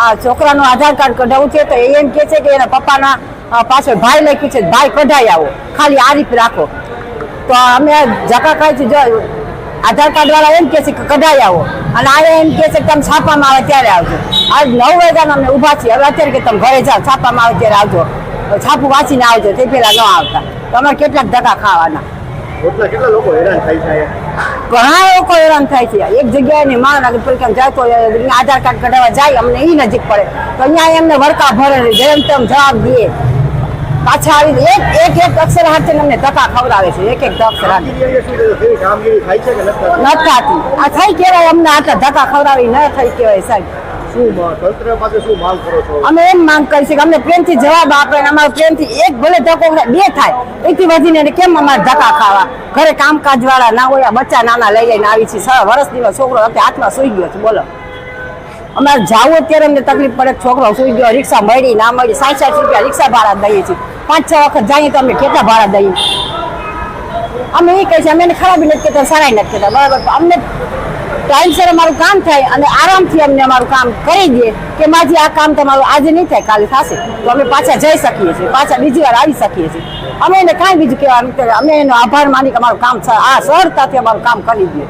આ છોકરાનું આધાર કાર્ડ કઢાવવું છે તો એ એમ કે છે કે એના પપ્પાના પાછળ ભાઈ લખ્યું છે, ભાઈ, કઢાઈ આવો. ખાલી આ રીત રાખો. તો અમે જકા ખાઈ જો, આધાર કાર્ડ વાળા એમ કે છે કે કઢાઈ આવો. અને આ એમ કે છે કે તમે છાપામાં આવે ત્યારે આવજો. આજ નવ વાગ્યાના અમે ઊભા છીએ. હવે અત્યારે કે તમે ઘરે જાઓ, છાપામાં આવે ત્યારે આવજો. છાપું વાંચીને આવજો, તે પેલા ન આવતા. તો અમારે કેટલાક ધક્કા ખાવાના. કેટલા લોકો હેરાન થાય છે ઘણા લોકો હેરાન થાય છે. એક જગ્યાએ ની માણસ જાય તો અહીંયા આધાર કાર્ડ કઢાવવા જાય અમને એ નજીક પડે. તો અહીંયા એમને વરકા ભરે જેમ તેમ જવાબ દે. પાછા આવી એક એક એક અક્ષર હાથે અમને ધક્કા ખવડાવે છે. એક એક અક્ષર હાથે થતી? આ થઈ કહેવાય અમને આટલા ધક્કા ખવડાવી ન થઈ કેવાય સાહેબ. અમે એમ માંગ કરી છે કે અમને પ્રેમથી જવાબ આપે અને અમારો પ્રેમથી એક ભલે ધક્કો બે થાય એથી વધીને કેમ અમારે ધક્કા ખાવા? ઘરે કામકાજ વાળા ના હોય બચ્ચા નાના લઈ લઈને આવી છે છ વર્ષની છોકરો હાથમાં સુઈ ગયો છે બોલો. અમારે જાવું અત્યારે અમને તકલીફ પડે છોકરો સુઈ ગયો રિક્ષા મળી ના મળી સાઠ સાઠ રૂપિયા રિક્ષા ભાડા દઈએ છીએ. પાંચ છ વખત જઈએ તો અમે કેટલા ભાડા દઈએ? અમે એ કહે છે અમે એને ખરાબી નથી કહેતા સારા નથી કહેતા બરાબર? અમને ટાઈમસર અમારું કામ થાય અને આરામથી અમને અમારું કામ કરી દે કે માજી આ કામ તમારું આજે નહીં થાય, કાલે થશે. તો અમે પાછા જઈ શકીએ છીએ, પાછા બીજી વાર આવી શકીએ છીએ. અમે એને કાંઈ બીજું કહેવાનું અમે એનો આભાર માની કે અમારું કામ આ સરળતાથી અમારું કામ કરી દઈએ